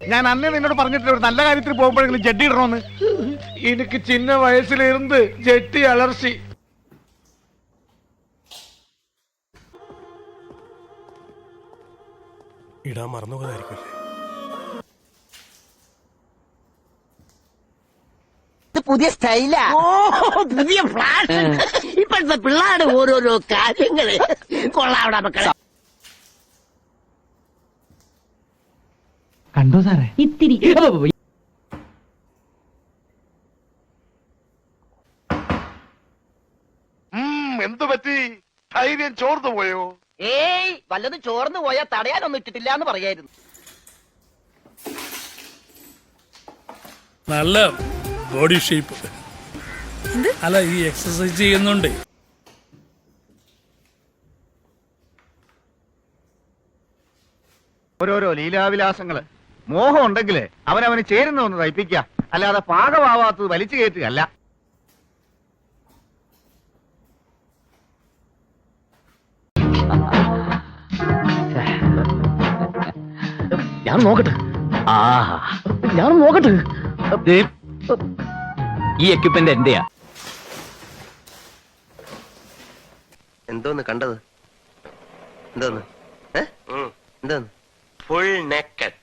ഞാൻ അന്നേ നിന്നോട് പറഞ്ഞിട്ടില്ല ഒരു നല്ല കാര്യത്തിൽ പോകുമ്പോഴെങ്കിലും ജഡ്ഡി ഇടണമെന്ന് എനിക്ക് ചിന്ന വയസ്സിലിരുന്ന് ജെട്ടി അലർച്ചി. ഇടാൻ മറന്നുപോയതായിരിക്കും ഇത് പുതിയ സ്റ്റൈലാ. ഓ പുതിയ ഫ്ലാഷ് ഇപ്പോഴത്തെ പിള്ളേരുടെ ഓരോരോ കാര്യങ്ങൾ കൊള്ളാവിടെ മക്കളെ. കണ്ടോ സാറേ? ഇത്തിരി. എന്തു പറ്റി? ധൈര്യം ചോർന്നു പോയോ? ഏയ് വല്ലതും ചോർന്നു പോയാ തടയാനൊന്നും ഇട്ടിട്ടില്ല എന്ന് പറയായിരുന്നു. നല്ല ബോഡി ഷേപ്പ് അല്ല ഈ എക്സസൈസ് ചെയ്യുന്നുണ്ട്. ഓരോരോ ലീലാവിലാസങ്ങൾ. മോഹം ഉണ്ടെങ്കിൽ അവനവന് ചേരുന്ന ഒന്ന് തയ്പ്പിക്കുക അല്ലാതെ പാകമാവാത്തത് വലിച്ചു കയറ്റുകയല്ല. ഞാൻ നോക്കട്ടെ. ആ ഞാൻ നോക്കട്ടെ. ഈ എക്യുപ്മെന്റ് എന്റെയാ. എന്തോന്ന് കണ്ടത്? എന്തോന്ന്? എന്തോന്ന്? Full naked